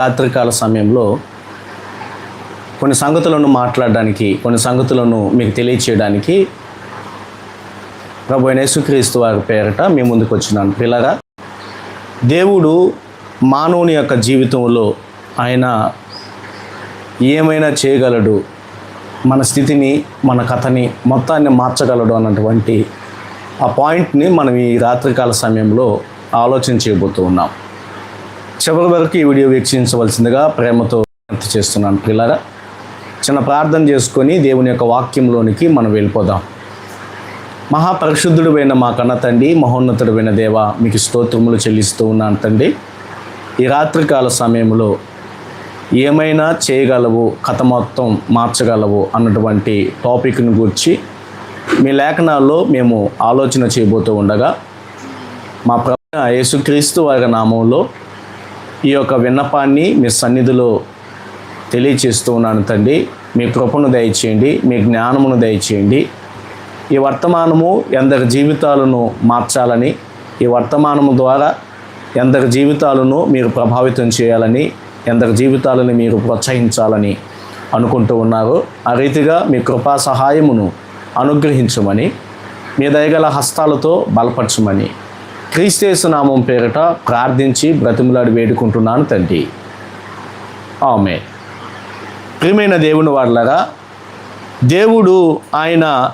రాత్రికాల సమయంలో కొన్ని సంగతులను మాట్లాడడానికి కొన్ని సంగతులను మీకు తెలియచేయడానికి ప్రభు యేసుక్రీస్తు వారి పేరట మీ ముందుకు వచ్చినాను. పిల్లగా దేవుడు మానవుని యొక్క జీవితంలో ఆయన ఏమైనా చేయగలడు మన స్థితిని మన కథని మొత్తాన్ని మార్చగలడు అన్నటువంటి ఆ పాయింట్ని మనం ఈ రాత్రికాల సమయంలో ఆలోచన చేయబోతూ ఉన్నాం. చివరి వరకు ఈ వీడియో వీక్షించవలసిందిగా ప్రేమతో విజ్ఞప్తి చేస్తున్నాను పిల్లరా చిన్న ప్రార్థన చేసుకొని దేవుని యొక్క వాక్యంలోనికి మనం వెళ్ళిపోదాం. మహాపరిశుద్ధుడువైన మా కన్న తండ్రి మహోన్నతుడైన దేవ మీకు స్తోత్రములు చెల్లిస్తూ ఉన్నాను తండ్రి. ఈ రాత్రికాల సమయంలో ఏమైనా చేయగలవు కథ మొత్తం మార్చగలవు అన్నటువంటి టాపిక్ను గురించి మీ లేఖనాల్లో మేము ఆలోచన చేయబోతూ ఉండగా మా ప్రభు యేసుక్రీస్తు వారి నామంలో ఈ యొక్క విన్నపాన్ని మీ సన్నిధిలో తెలియచేస్తూ ఉన్నాను తండ్రి. మీ కృపను దయచేయండి మీ జ్ఞానమును దయచేయండి. ఈ వర్తమానము ఎందరి జీవితాలను మార్చాలని ఈ వర్తమానము ద్వారా ఎందరి జీవితాలను మీరు ప్రభావితం చేయాలని ఎందరి జీవితాలను మీరు ప్రోత్సహించాలని అనుకుంటూ ఉన్నారు. ఆ రీతిగా మీ కృపా సహాయమును అనుగ్రహించమని మీ దయగల హస్తాలతో బలపరచమని క్రీస్తేసు నామం పేరిట ప్రార్థించి బ్రతిములాడి వేడుకుంటున్నాను తండ్రి. ఆమె ప్రియమైన దేవుని వాళ్ళగా దేవుడు ఆయన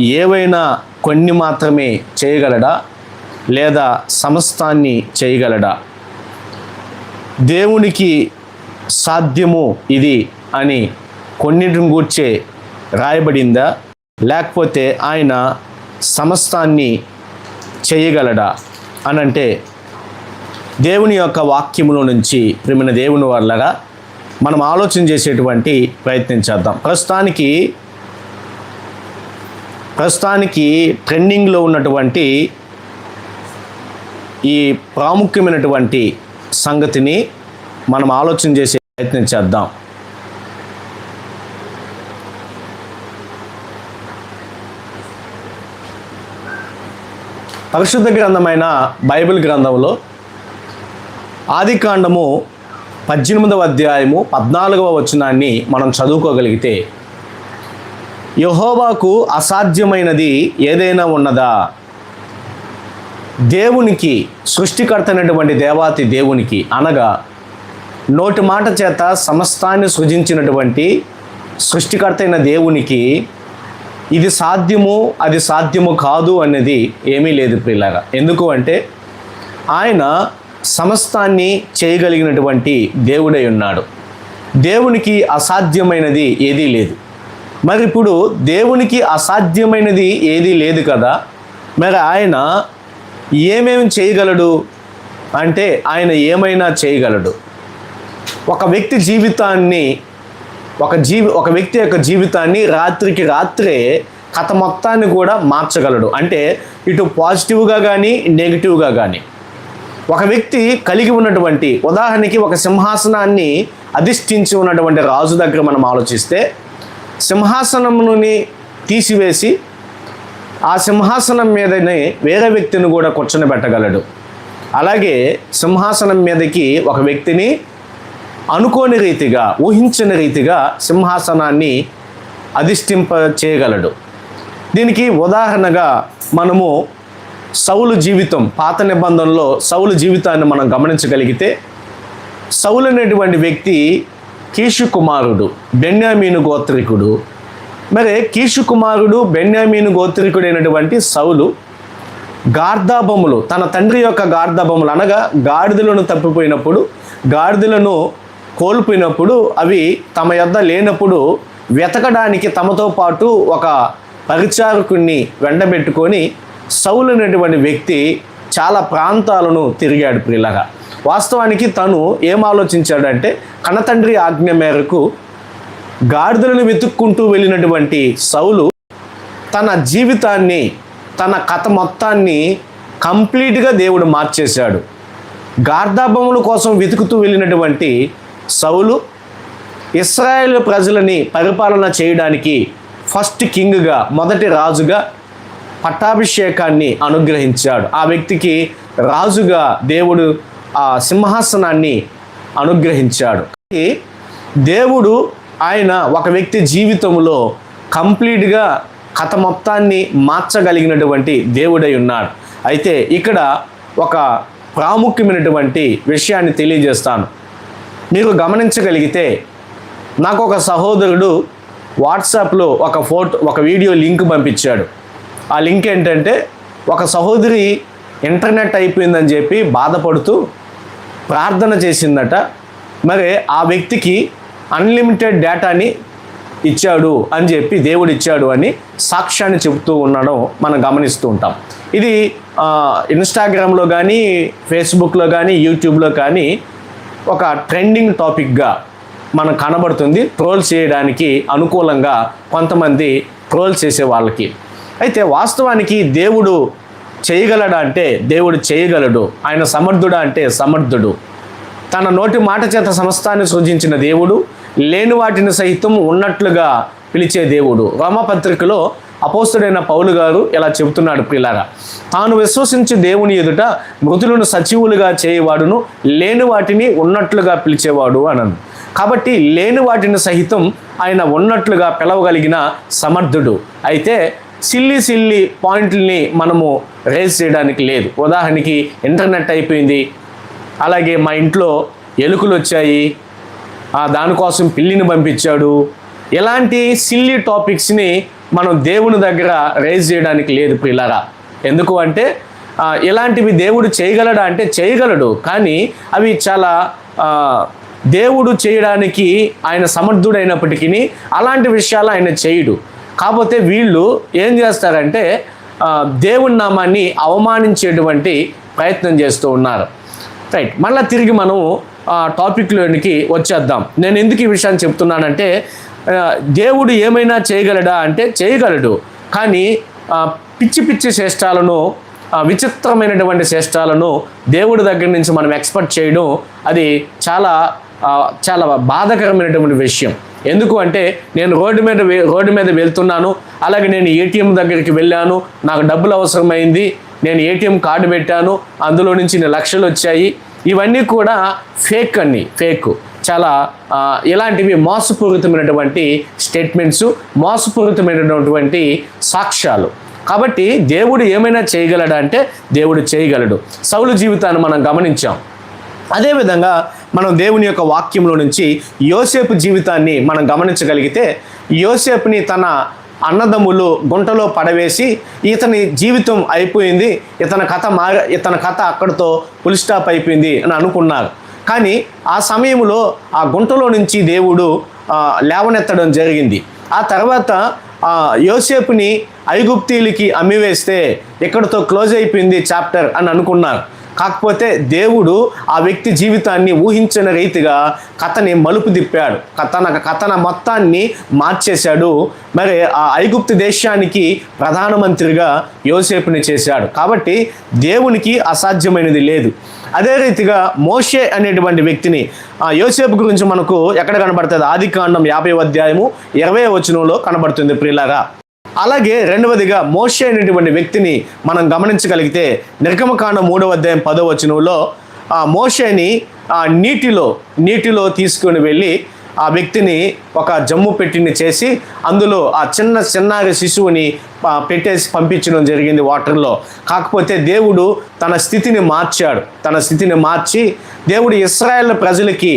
ఏవైనా కొన్ని మాత్రమే చేయగలడా? లేదా సమస్తాన్ని చేయగలడా? దేవునికి సాధ్యము ఇది అని కొన్నిటిని గూర్చే రాయబడిందా? లేకపోతే ఆయన సమస్తాన్ని చేయగలడా? అనంటే దేవుని యొక్క వాక్యములో నుంచి ప్రేమిన దేవుని వల్లగా మనం ఆలోచన చేసేటువంటి ప్రయత్నం చేద్దాం. ప్రస్తుతానికి ప్రస్తుతానికి ట్రెండింగ్లో ఉన్నటువంటి ఈ ప్రాముఖ్యమైనటువంటి సంగతిని మనం ఆలోచన చేసే ప్రయత్నం చేద్దాం. పరిశుద్ధ గ్రంథమైన బైబిల్ గ్రంథంలో ఆదికాండము పద్దెనిమిదవ అధ్యాయము పద్నాలుగవ వచనాన్ని మనం చదువుకోగలిగితే యహోవాకు అసాధ్యమైనది ఏదైనా ఉన్నదా? దేవునికి సృష్టికర్త అయినటువంటి దేవాతి దేవునికి అనగా నోటి మాట చేత సమస్తాన్ని సృజించినటువంటి సృష్టికర్త అయిన దేవునికి ఇది సాధ్యము అది సాధ్యము కాదు అనేది ఏమీ లేదు ప్రిలాగా ఎందుకు అంటే ఆయన సమస్తాన్ని చేయగలిగినటువంటి దేవుడై ఉన్నాడు. దేవునికి అసాధ్యమైనది ఏదీ లేదు. మరి ఇప్పుడు దేవునికి అసాధ్యమైనది ఏదీ లేదు కదా. మరి ఆయన ఏమేమి చేయగలడు? అంటే ఆయన ఏమైనా చేయగలడు. ఒక వ్యక్తి జీవితాన్ని ఒక జీవి ఒక వ్యక్తి యొక్క జీవితాన్ని రాత్రికి రాత్రే కథ మొత్తాన్ని కూడా మార్చగలడు. అంటే ఇటు పాజిటివ్గా కానీ నెగిటివ్గా కానీ ఒక వ్యక్తి కలిగి ఉన్నటువంటి ఉదాహరణకి ఒక సింహాసనాన్ని అధిష్ఠించి ఉన్నటువంటి రాజు దగ్గర మనం ఆలోచిస్తే సింహాసనముని తీసివేసి ఆ సింహాసనం మీదనే వేరే వ్యక్తిని కూడా కూర్చొని అలాగే సింహాసనం మీదకి ఒక వ్యక్తిని అనుకోని రీతిగా ఊహించని రీతిగా సింహాసనాన్ని అధిష్ఠింప చేయగలడు దీనికి ఉదాహరణగా మనము సౌలు జీవితం పాత నిబంధనలో సౌలు జీవితాన్ని మనం గమనించగలిగితే సౌలు అనేటువంటి వ్యక్తి కీషు కుమారుడు బెన్యామీను గోత్రికుడు. మరి కీషు కుమారుడు బెన్యామీను గోత్రికుడైనటువంటి సౌలు గార్ధాబములు తన తండ్రి యొక్క గార్ధాబములు అనగా గాడిదలను తప్పిపోయినప్పుడు గాడిదలను కోల్పోయినప్పుడు అవి తమ యొద్ద లేనప్పుడు వెతకడానికి తమతో పాటు ఒక పరిచారకుణ్ణి వెంటబెట్టుకొని సౌలు అనేటువంటి వ్యక్తి చాలా ప్రాంతాలను తిరిగాడు ప్రిల్లగా వాస్తవానికి తను ఏం ఆలోచించాడంటే కనతండ్రి ఆజ్ఞ మేరకు గాడిదలను వెతుక్కుంటూ వెళ్ళినటువంటి సౌలు తన జీవితాన్ని తన కథ మొత్తాన్ని కంప్లీట్గా దేవుడు మార్చేశాడు. గార్ధాబముల కోసం వెతుకుతూ వెళ్ళినటువంటి సౌలు ఇస్రాయేల్ ప్రజలని పరిపాలన చేయడానికి ఫస్ట్ కింగ్గా మొదటి రాజుగా పట్టాభిషేకాన్ని అనుగ్రహించాడు. ఆ వ్యక్తికి రాజుగా దేవుడు ఆ సింహాసనాన్ని అనుగ్రహించాడు. దేవుడు ఆయన ఒక వ్యక్తి జీవితంలో కంప్లీట్గా కథ మొత్తాన్ని మార్చగలిగినటువంటి దేవుడై ఉన్నాడు. అయితే ఇక్కడ ఒక ప్రాముఖ్యమైనటువంటి విషయాన్ని తెలియజేస్తాను. మీరు గమనించగలిగితే నాకు ఒక సహోదరుడు వాట్సాప్లో ఒక ఫోటో ఒక వీడియో లింక్ పంపించాడు. ఆ లింక్ ఏంటంటే ఒక సహోదరి ఇంటర్నెట్ అయిపోయిందని చెప్పి బాధపడుతూ ప్రార్థన చేసిందట. మరి ఆ వ్యక్తికి అన్లిమిటెడ్ డేటాని ఇచ్చాడు అని చెప్పి దేవుడు ఇచ్చాడు అని సాక్ష్యాన్ని చెబుతూ ఉండడం మనం గమనిస్తూ ఉంటాం. ఇది ఇన్స్టాగ్రామ్లో కానీ ఫేస్బుక్లో కానీ యూట్యూబ్లో కానీ ఒక ట్రెండింగ్ టాపిక్గా మనకు కనబడుతుంది. ట్రోల్ చేయడానికి అనుకూలంగా కొంతమంది ట్రోల్ చేసే వాళ్ళకి. అయితే వాస్తవానికి దేవుడు చేయగలడా అంటే దేవుడు చేయగలడు. ఆయన సమర్థుడా అంటే సమర్థుడు. తన నోటి మాట చేత సమస్తాన్ని సృజించిన దేవుడు లేని వాటిని సహితం ఉన్నట్లుగా పిలిచే దేవుడు. రోమపత్రికలో అపోస్తుడైన పౌలు గారు ఇలా చెబుతున్నాడు ప్రిలారా తాను విశ్వసించి దేవుని ఎదుట మృతులను సచివులుగా చేయవాడును లేని వాటిని ఉన్నట్లుగా పిలిచేవాడు అనను. కాబట్టి లేని వాటిని సహితం ఆయన ఉన్నట్లుగా పిలవగలిగిన సమర్థుడు. అయితే సిల్లి సిల్లి పాయింట్లని మనము రేజ్ చేయడానికి లేదు. ఉదాహరణకి ఇంటర్నెట్ అయిపోయింది అలాగే మా ఇంట్లో ఎలుకలు వచ్చాయి దానికోసం పిల్లిని పంపించాడు. ఇలాంటి సిల్లీ టాపిక్స్ని మనం దేవుని దగ్గర రైజ్ చేయడానికి లేదు పిల్లరా ఎందుకు అంటే ఇలాంటివి దేవుడు చేయగలడా అంటే చేయగలడు. కానీ అవి చాలా దేవుడు చేయడానికి ఆయన సమర్థుడైనప్పటికీ అలాంటి విషయాలు ఆయన చేయడు. కాకపోతే వీళ్ళు ఏం చేస్తారంటే దేవుని నామాన్ని అవమానించేటువంటి ప్రయత్నం చేస్తూ ఉన్నారు. రైట్ మళ్ళీ తిరిగి మనం టాపిక్లోనికి వచ్చేద్దాం. నేను ఎందుకు ఈ విషయాన్ని చెప్తున్నానంటే దేవుడు ఏమైనా చేయగలడా అంటే చేయగలడు. కానీ పిచ్చి పిచ్చి చేష్టాలను విచిత్రమైనటువంటి శ్రేష్టాలను దేవుడి దగ్గర నుంచి మనం ఎక్స్పెక్ట్ చేయడం అది చాలా చాలా బాధకరమైనటువంటి విషయం. ఎందుకు అంటే నేను రోడ్డు మీద రోడ్డు మీద వెళ్తున్నాను అలాగే నేను ఏటీఎం దగ్గరికి వెళ్ళాను నాకు డబ్బులు అవసరమైంది నేను ఏటీఎం కార్డు పెట్టాను అందులో నుంచి లక్షలు వచ్చాయి. ఇవన్నీ కూడా ఫేక్ అన్ని ఫేక్. చాలా ఇలాంటివి మోసపూరితమైనటువంటి స్టేట్మెంట్స్ మోసపూరితమైనటువంటి సాక్ష్యాలు. కాబట్టి దేవుడు ఏమైనా చేయగలడా అంటే దేవుడు చేయగలడు. సౌలు జీవితాన్ని మనం గమనించాం. అదేవిధంగా మనం దేవుని యొక్క వాక్యంలో నుంచి యోసేపు జీవితాన్ని మనం గమనించగలిగితే యోసేపుని తన అన్నదమ్ములు గుంటలో పడవేసి ఇతని జీవితం అయిపోయింది ఇతని కథ మా ఇతని కథ అక్కడితో పులిస్టాప్ అయిపోయింది అని అనుకున్నారు. కానీ ఆ సమయంలో ఆ గుంటలో నుంచి దేవుడు లేవనెత్తడం జరిగింది. ఆ తర్వాత యోసేపుని ఐగుప్తీలకి అమ్మివేస్తే ఇక్కడతో క్లోజ్ అయిపోయింది చాప్టర్ అని అనుకున్నారు. కాకపోతే దేవుడు ఆ వ్యక్తి జీవితాన్ని ఊహించిన రీతిగా కథని మలుపు తిప్పాడు. కథన కథన మొత్తాన్ని మార్చేశాడు. మరి ఆ ఐగుప్తు దేశానికి ప్రధానమంత్రిగా యోసేపుని చేశాడు. కాబట్టి దేవునికి అసాధ్యమైనది లేదు. అదే రీతిగా మోషే అనేటువంటి వ్యక్తిని ఆ యోసేపు గురించి మనకు ఎక్కడ కనబడుతుంది? ఆది కాండం యాభై అధ్యాయము ఇరవై వచనంలో కనబడుతుంది ప్రియులగా అలాగే రెండవదిగా మోషే అనేటువంటి వ్యక్తిని మనం గమనించగలిగితే నిర్గమకాండ మూడవ అధ్యాయం పదవ వచనంలో ఆ మోషేని ఆ నీటిలో నీటిలో తీసుకొని వెళ్ళి ఆ వ్యక్తిని ఒక జమ్ము పెట్టిని చేసి అందులో ఆ చిన్న చిన్నారి శిశువుని పెట్టేసి పంపించడం జరిగింది వాటర్లో. కాకపోతే దేవుడు తన స్థితిని మార్చాడు. తన స్థితిని మార్చి దేవుడు ఇస్రాయేల్ ప్రజలకి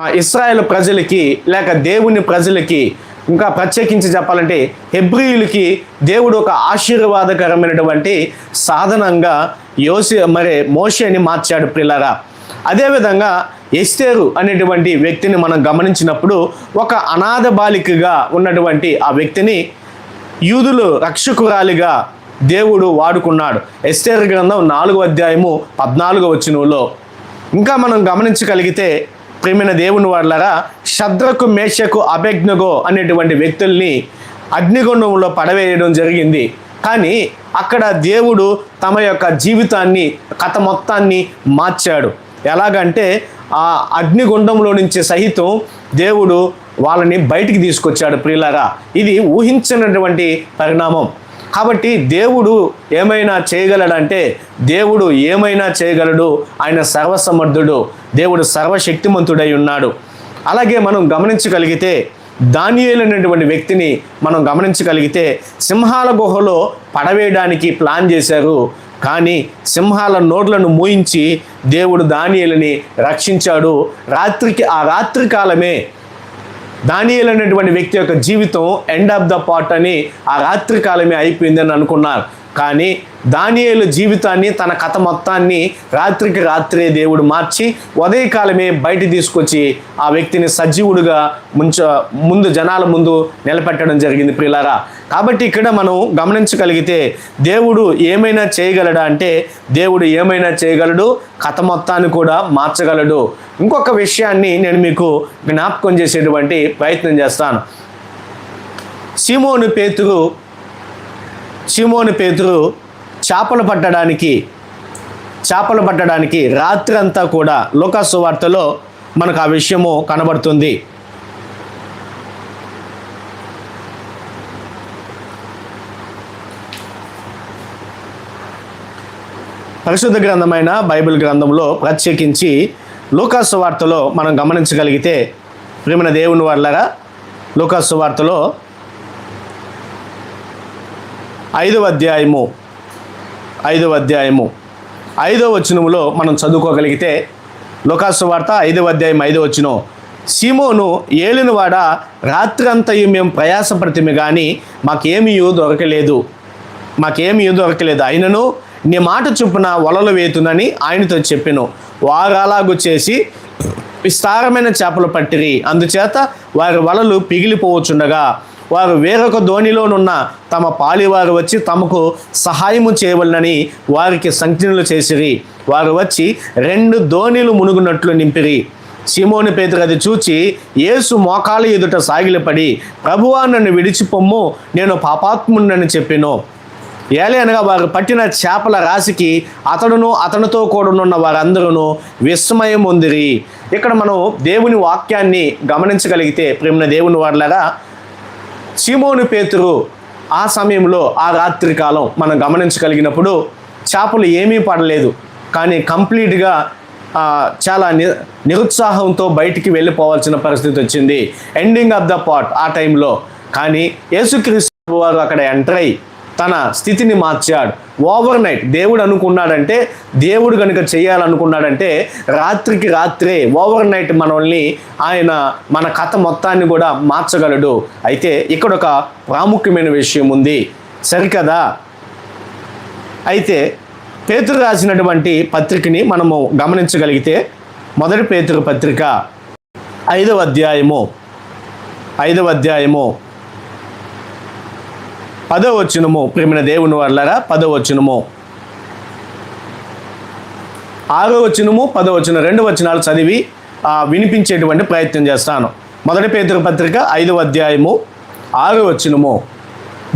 ఆ ఇస్రాయేల్ ప్రజలకి లేక దేవుని ప్రజలకి ఇంకా ప్రత్యేకించి చెప్పాలంటే హెబ్రియులకి దేవుడు ఒక ఆశీర్వాదకరమైనటువంటి సాధనంగా యోసి మరి మోషేని మార్చాడు పిల్లరా అదేవిధంగా ఎస్తేరు అనేటువంటి వ్యక్తిని మనం గమనించినప్పుడు ఒక అనాథ బాలికగా ఉన్నటువంటి ఆ వ్యక్తిని యూదులు రక్షకురాలిగా దేవుడు వాడుకున్నాడు. ఎస్తేరు గ్రంథం నాలుగో అధ్యాయము పద్నాలుగో వచ్చినలో ఇంకా మనం గమనించగలిగితే ప్రేమైన దేవుని వాళ్ళరా శద్రకు మేషకు అభిజ్ఞగో అనేటువంటి వ్యక్తుల్ని అగ్నిగుండంలో పడవేయడం జరిగింది. కానీ అక్కడ దేవుడు తమ యొక్క జీవితాన్ని కథ మొత్తాన్ని మార్చాడు. ఎలాగంటే ఆ అగ్నిగుండంలో నుంచి సహితం దేవుడు వాళ్ళని బయటికి తీసుకొచ్చాడు ప్రియులారా. ఇది ఊహించినటువంటి పరిణామం. కాబట్టి దేవుడు ఏమైనా చేయగలడంటే దేవుడు ఏమైనా చేయగలడు? ఆయన సర్వసమర్థుడు. దేవుడు సర్వశక్తిమంతుడై ఉన్నాడు. అలాగే మనం గమనించగలిగితే దానియేలు అనేటువంటి వ్యక్తిని మనం గమనించగలిగితే సింహాల గుహలో పడవేయడానికి ప్లాన్ చేశారు. కానీ సింహాల నోట్లను మూయించి దేవుడు దానియేలుని రక్షించాడు. రాత్రికి ఆ రాత్రి కాలమే దానియల్ అనేటువంటి వ్యక్తి యొక్క జీవితం ఎండ్ ఆఫ్ ద పాట్ అని ఆ రాత్రి కాలమే అయిపోయిందని అనుకున్నారు. కానీ దానియేలు జీవితాన్ని తన కథ మొత్తాన్ని రాత్రికి రాత్రే దేవుడు మార్చి ఉదయకాలమే బయట తీసుకొచ్చి ఆ వ్యక్తిని సజీవుడుగా ముంచ ముందు జనాల ముందు నిలబెట్టడం జరిగింది ప్రిలారా కాబట్టి ఇక్కడ మనం గమనించగలిగితే దేవుడు ఏమైనా చేయగలడా అంటే దేవుడు ఏమైనా చేయగలడు కథ మొత్తాన్ని కూడా మార్చగలడు. ఇంకొక విషయాన్ని నేను మీకు జ్ఞాపకం చేసేటువంటి ప్రయత్నం చేస్తాను. సిమోను పేతురు సిమోని పేతురు చేపలు పట్టడానికి చేపలు పట్టడానికి రాత్రి అంతా కూడా లోకాసు వార్తలో మనకు ఆ విషయము కనబడుతుంది. పరిశుద్ధ గ్రంథమైన బైబిల్ గ్రంథంలో ప్రత్యేకించి లోకాసు వార్తలో మనం గమనించగలిగితే ప్రేమన దేవుని వాళ్ళగా లోకాసు వార్తలో ఐదవ అధ్యాయము ఐదవ అధ్యాయము ఐదవ వచనములో మనం చదువుకోగలిగితే లోకాసు వార్త ఐదవ అధ్యాయం ఐదవ వచనం. సీమోను ఏలినవాడ రాత్రి అంతయు మేము ప్రయాసపడితే కానీ మాకేమీ దొరకలేదు. మాకేమీ దొరకలేదు. అయినను నీ మాట చొప్పున వలలు వేతునని ఆయనతో చెప్పాను. వారు అలాగూ చేసి విస్తారమైన చేపలు పట్టిరి. అందుచేత వారి వలలు పిగిలిపోవచ్చుండగా వారు వేరొక ధోనిలోనున్న తమ పాలివారు వచ్చి తమకు సహాయము చేయవలనని వారికి సంజ్ఞలు చేసిరి. వారు వచ్చి రెండు ధోనిలు మునుగునట్లు నింపిరి. సిమోని పేతురు అది చూచి యేసు మోకాలు ఎదుట సాగిలపడి ప్రభువా నన్ను విడిచిపొమ్ము నేను పాపాత్ముడినని చెప్పాను. ఏలే అనగా వారు పట్టిన చేపల రాశికి అతడును అతనితో కూడనున్న వారందరూ విస్మయం ఉందిరి ఇక్కడ మనం దేవుని వాక్యాన్ని గమనించగలిగితే ప్రేమ దేవుని వాళ్ళగా సిమోను పేతురు ఆ సమయంలో ఆ రాత్రి కాలం మనం గమనించగలిగినప్పుడు చేపలు ఏమీ పడలేదు. కానీ కంప్లీట్గా చాలా ని నిరుత్సాహంతో బయటికి వెళ్ళిపోవాల్సిన పరిస్థితి వచ్చింది. ఎండింగ్ ఆఫ్ ద పాట్ ఆ టైంలో. కానీ యేసుక్రీస్తు వారు అక్కడ ఎంటర్ అయ్యి తన స్థితిని మార్చాడు. ఓవర్ నైట్ దేవుడు అనుకున్నాడంటే దేవుడు కనుక చేయాలనుకున్నాడంటే రాత్రికి రాత్రే ఓవర్ నైట్ మనల్ని ఆయన మన కథ మొత్తాన్ని కూడా మార్చగలడు. అయితే ఇక్కడ ఒక ప్రాముఖ్యమైన విషయం ఉంది. సరికదా? అయితే పేతురు రాసినటువంటి పత్రికని మనము గమనించగలిగితే మొదటి పేతురు పత్రిక ఐదవ అధ్యాయము. ఐదవ అధ్యాయము. పదవచనము. ప్రేమిన దేవుని వాళ్ళరా పదవచనము. ఆరో వచనము పదవచనం రెండు వచనాలు చదివి వినిపించేటువంటి ప్రయత్నం చేస్తాను. మొదటి పేదరు పత్రిక ఐదవ అధ్యాయము ఆరో వచనము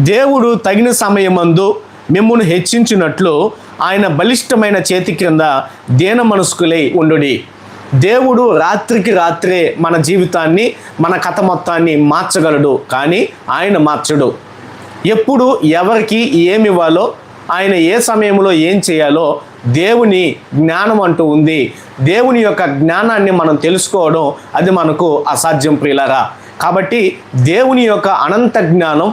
దేవుడు తగిన సమయమందు మిమ్మును హెచ్చించినట్లు ఆయన బలిష్టమైన చేతి క్రింద దేన మనస్కులై ఉండుడి. దేవుడు రాత్రికి రాత్రే మన జీవితాన్ని మన కథ మొత్తాన్ని మార్చగలడు కానీ ఆయన మార్చడు. ఎప్పుడు ఎవరికి ఏమి ఇవ్వాలో ఆయన ఏ సమయంలో ఏం చేయాలో దేవుని జ్ఞానం అంటూ ఉంది. దేవుని యొక్క జ్ఞానాన్ని మనం తెలుసుకోవడం అది మనకు అసాధ్యం ప్రియులరా. కాబట్టి దేవుని యొక్క అనంత జ్ఞానం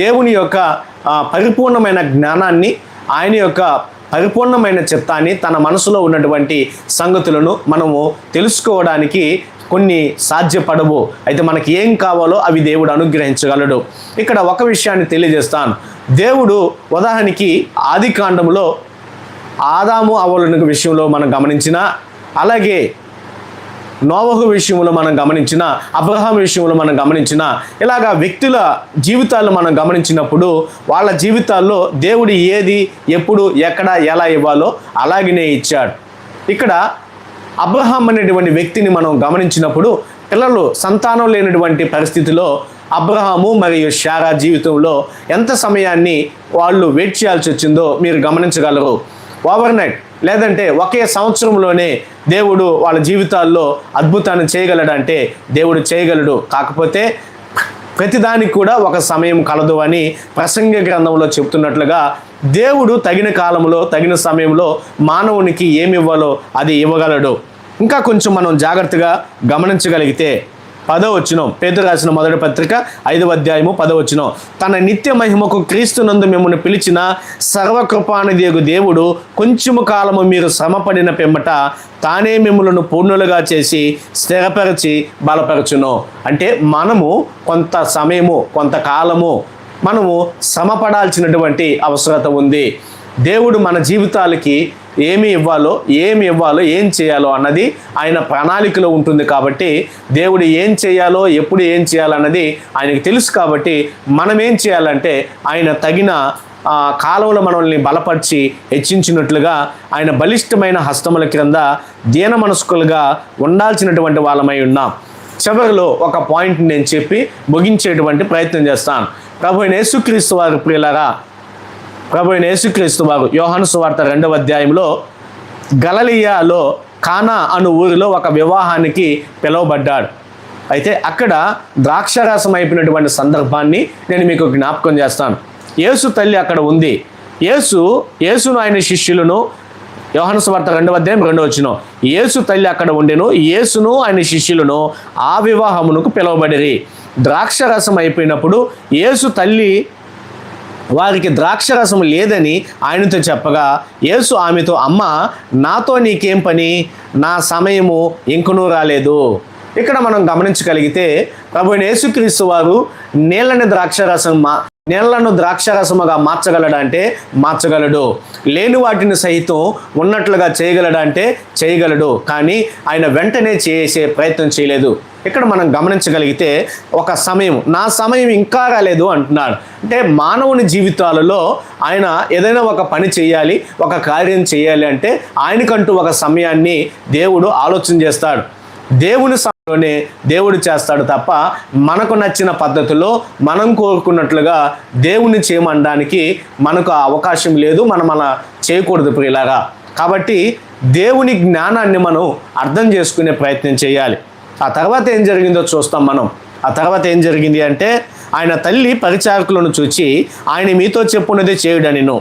దేవుని యొక్క పరిపూర్ణమైన జ్ఞానాన్ని ఆయన యొక్క పరిపూర్ణమైన చిత్తాన్ని తన మనసులో ఉన్నటువంటి సంగతులను మనము తెలుసుకోవడానికి కొన్ని సాధ్యపడవు. అయితే మనకి ఏం కావాలో అవి దేవుడు అనుగ్రహించగలడు. ఇక్కడ ఒక విషయాన్ని తెలియజేస్తాను. దేవుడు ఉదాహరణకి ఆది కాండంలో ఆదాము అవలుని విషయంలో మనం గమనించిన అలాగే నోవహు విషయంలో మనం గమనించిన అబ్రహాం విషయంలో మనం గమనించిన ఇలాగా వ్యక్తుల జీవితాలు మనం గమనించినప్పుడు వాళ్ళ జీవితాల్లో దేవుడు ఏది ఎప్పుడు ఎక్కడ ఎలా ఇవ్వాలో అలాగనే ఇచ్చాడు. ఇక్కడ అబ్రహాం అనేటువంటి వ్యక్తిని మనం గమనించినప్పుడు పిల్లలు సంతానం లేనటువంటి పరిస్థితిలో అబ్రహాము మరియు శారా జీవితంలో ఎంత సమయాన్ని వాళ్ళు వెయిట్ చేయాల్సి వచ్చిందో మీరు గమనించగలరు. ఓవర్ నైట్ లేదంటే ఒకే సంవత్సరంలోనే దేవుడు వాళ్ళ జీవితాల్లో అద్భుతాన్ని చేయగలడంటే దేవుడు చేయగలడు. కాకపోతే ప్రతిదానికి కూడా ఒక సమయం కలదు అని ప్రసంగ గ్రంథంలో చెప్తున్నట్లుగా దేవుడు తగిన కాలంలో తగిన సమయంలో మానవునికి ఏమి ఇవ్వాలో అది ఇవ్వగలడు. ఇంకా కొంచెం మనం జాగ్రత్తగా గమనించగలిగితే పదవచ్చును పేద రాసిన మొదటి పత్రిక ఐదవ అధ్యాయము పదవచ్చును తన నిత్య మహిమకు క్రీస్తునందు మిమ్మల్ని పిలిచిన సర్వకృపానిదేగు దేవుడు కొంచెము కాలము మీరు శ్రమపడిన పిమ్మట తానే మిమ్మలను పూర్ణులుగా చేసి స్థిరపరిచి బలపరచును. అంటే మనము కొంత సమయము కొంతకాలము మనము శ్రమపడాల్సినటువంటి అవసరత ఉంది. దేవుడు మన జీవితాలకి ఏమి ఇవ్వాలో ఏమి ఇవ్వాలో ఏం చేయాలో అన్నది ఆయన ప్రణాళికలో ఉంటుంది కాబట్టి దేవుడు ఏం చేయాలో ఎప్పుడు ఏం చేయాలన్నది ఆయనకు తెలుసు కాబట్టి మనం ఏం చేయాలంటే ఆయన తగిన కాలంలో మనల్ని బలపరిచి హెచ్చించినట్లుగా ఆయన బలిష్టమైన హస్తముల క్రింద దీన మనస్కులుగా ఉండాల్సినటువంటి వాళ్ళమై ఉన్నాం. చివరిలో ఒక పాయింట్ నేను చెప్పి ముగించేటువంటి ప్రయత్నం చేస్తాను. ప్రభు యేసుక్రీస్తు వారు ప్రియులరా ప్రభు యేసుక్రీస్తు వారు యోహాను సువార్త రెండవ అధ్యాయంలో గలలియాలో కానా అను ఊరిలో ఒక వివాహానికి పిలువబడ్డాడు. అయితే అక్కడ ద్రాక్షరాసం అయిపోయినటువంటి సందర్భాన్ని నేను మీకు జ్ఞాపకం చేస్తాను. యేసు తల్లి అక్కడ ఉంది. యేసు యేసును ఆయన శిష్యులను యోహన సువార్త రెండవ అధ్యాయం రెండు వచ్చిన యేసు తల్లి అక్కడ ఉండెను యేసును ఆయన శిష్యులను ఆ వివాహమునకు పిలువబడిరి. ద్రాక్షరసం అయిపోయినప్పుడు యేసు తల్లి వారికి ద్రాక్షరసం లేదని ఆయనతో చెప్పగా యేసు ఆమెతో అమ్మ నాతో నీకేం పని? నా సమయము ఇంకనూ రాలేదు. ఇక్కడ మనం గమనించగలిగితే ప్రభు యేసుక్రీస్తు వారు నీళ్ళని ద్రాక్షరసం మా నీళ్ళను ద్రాక్షరసముగా మార్చగలడా అంటే మార్చగలడు. లేని వాటిని సైతం ఉన్నట్లుగా చేయగలడా అంటే చేయగలడు. కానీ ఆయన వెంటనే చేసే ప్రయత్నం చేయలేదు. ఇక్కడ మనం గమనించగలిగితే ఒక సమయం నా సమయం ఇంకా రాలేదు అంటున్నాడు. అంటే మానవుని జీవితాలలో ఆయన ఏదైనా ఒక పని చేయాలి ఒక కార్యం చేయాలి అంటే ఆయనకంటూ ఒక సమయాన్ని దేవుడు ఆలోచన చేస్తాడు. దేవుని సమయంలోనే దేవుడు చేస్తాడు తప్ప మనకు నచ్చిన పద్ధతిలో మనం కోరుకున్నట్లుగా దేవుని చేయమనడానికి మనకు ఆ అవకాశం లేదు మనం అలా చేయకూడదు ఇలాగా కాబట్టి దేవుని జ్ఞానాన్ని మనం అర్థం చేసుకునే ప్రయత్నం చేయాలి. ఆ తర్వాత ఏం జరిగిందో చూస్తాం మనం. ఆ తర్వాత ఏం జరిగింది అంటే ఆయన తల్లి పరిచారకులను చూచి ఆయన మీతో చెప్పున్నదే చేయుడనిను.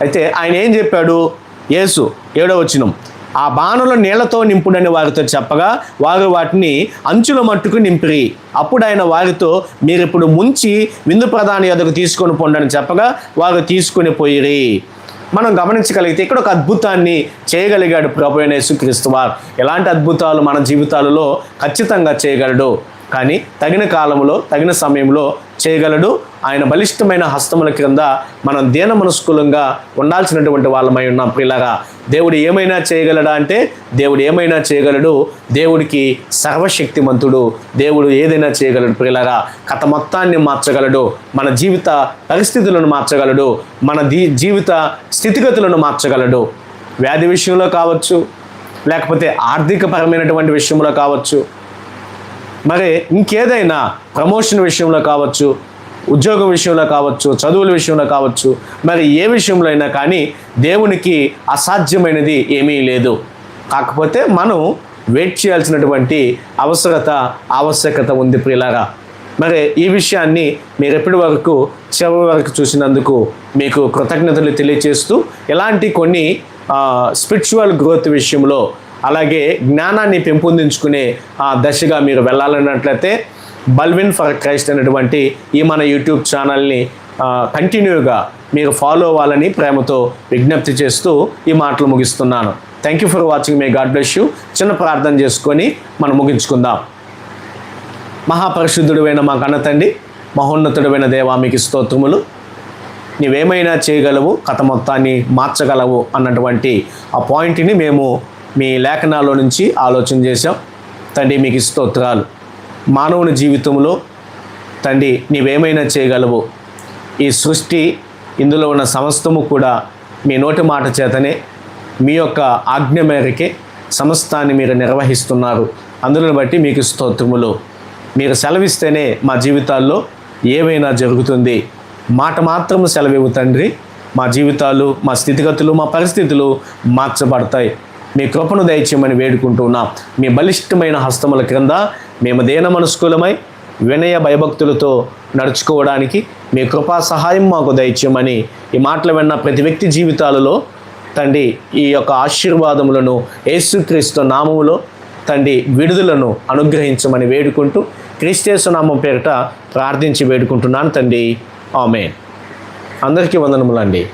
అయితే ఆయన ఏం చెప్పాడు? యేసు ఏడో వచ్చినం ఆ బాణుల నీళ్ళతో నింపుడని వారితో చెప్పగా వారు వాటిని అంచుల మట్టుకు నింపిరి. అప్పుడు ఆయన వారితో మీరు ఇప్పుడు ముంచి విందు ప్రధాని ఎదుగు తీసుకొని పొండని చెప్పగా వారు తీసుకొని పోయిరి. మనం గమనించగలిగితే ఇక్కడ ఒక అద్భుతాన్ని చేయగలిగాడు ప్రభు అయిన యేసుక్రీస్తు వారు. ఎలాంటి అద్భుతాలు మన జీవితాలలో ఖచ్చితంగా చేయగలడు? కానీ తగిన కాలంలో తగిన సమయంలో చేయగలడు. ఆయన బలిష్టమైన హస్తముల క్రింద మనం దీన మనస్కులంగా ఉండాల్సినటువంటి వాళ్ళమై ఉన్నాం. ఇలాగా దేవుడు ఏమైనా చేయగలడా అంటే దేవుడు ఏమైనా చేయగలడు. దేవుడికి సర్వశక్తిమంతుడు. దేవుడు ఏదైనా చేయగలడు. ప్రియులారా కథ మొత్తాన్ని మార్చగలడు. మన జీవిత పరిస్థితులను మార్చగలడు. మన దీ జీవిత స్థితిగతులను మార్చగలడు. వ్యాధి విషయంలో కావచ్చు లేకపోతే ఆర్థికపరమైనటువంటి విషయంలో కావచ్చు మరి ఇంకేదైనా ప్రమోషన్ విషయంలో కావచ్చు ఉద్యోగం విషయంలో కావచ్చు చదువుల విషయంలో కావచ్చు మరి ఏ విషయంలో అయినా కానీ దేవునికి అసాధ్యమైనది ఏమీ లేదు. కాకపోతే మనం వెయిట్ చేయాల్సినటువంటి అవసరత ఆవశ్యకత ఉంది ప్రిలారా మరి ఈ విషయాన్ని మీరు ఎప్పటి వరకు చివరి వరకు చూసినందుకు మీకు కృతజ్ఞతలు తెలియచేస్తూ ఇలాంటి కొన్ని స్పిరిచువల్ గ్రోత్ విషయంలో అలాగే జ్ఞానాన్ని పెంపొందించుకునే ఆ దశగా మీరు వెళ్ళాలన్నట్లయితే బల్విన్ ఫర్ క్రైస్ట్ అనేటువంటి ఈ మన యూట్యూబ్ ఛానల్ని కంటిన్యూగా మీరు ఫాలో అవ్వాలని ప్రేమతో విజ్ఞప్తి చేస్తూ ఈ మాటలు ముగిస్తున్నాను. Thank you for watching may God bless you చిన్న ప్రార్థన చేసుకొని మనం ముగించుకుందాం. మహాపరిశుద్ధుడైన మా కన్నతండి మహోన్నతుడైన దేవా మీకు స్తోత్రములు. నీవేమైనా చేయగలవు కథ మొత్తాన్ని మార్చగలవు అన్నటువంటి ఆ పాయింట్ని మేము మీ లేఖనాల్లో నుంచి ఆలోచన చేశాం. తండ్రి మీకు స్తోత్రాలు. మానవుని జీవితంలో తండ్రి నీవేమైనా చేయగలవు ఈ సృష్టి ఇందులో ఉన్న సమస్తము కూడా మీ నోటి మాట చేతనే మీ యొక్క ఆజ్ఞ మేరకే సమస్తాన్ని మీరు నిర్వహిస్తున్నారు. అందులో బట్టి మీకు స్తోత్రములు. మీరు సెలవిస్తేనే మా జీవితాల్లో ఏమైనా జరుగుతుంది. మాట మాత్రం సెలవివ్వు తండ్రి. మా జీవితాలు మా స్థితిగతులు మా పరిస్థితులు మార్చబడతాయి. మీ కృపను దయచేయమని వేడుకుంటున్నాం. మీ బలిష్టమైన హస్తముల క్రింద మేము దేన మనస్కులమై వినయ భయభక్తులతో నడుచుకోవడానికి మీ కృపా సహాయం మాకు దయచేయమని ఈ మాటలు విన్న ప్రతి వ్యక్తి జీవితాలలో తండ్రి ఈ యొక్క ఆశీర్వాదములను యేసుక్రీస్తు నామములో తండ్రి విడుదలను అనుగ్రహించమని వేడుకుంటూ క్రీస్తేసు నామం పేరిట ప్రార్థించి వేడుకుంటున్నాను తండ్రి. ఆమె అందరికీ వందనములండి.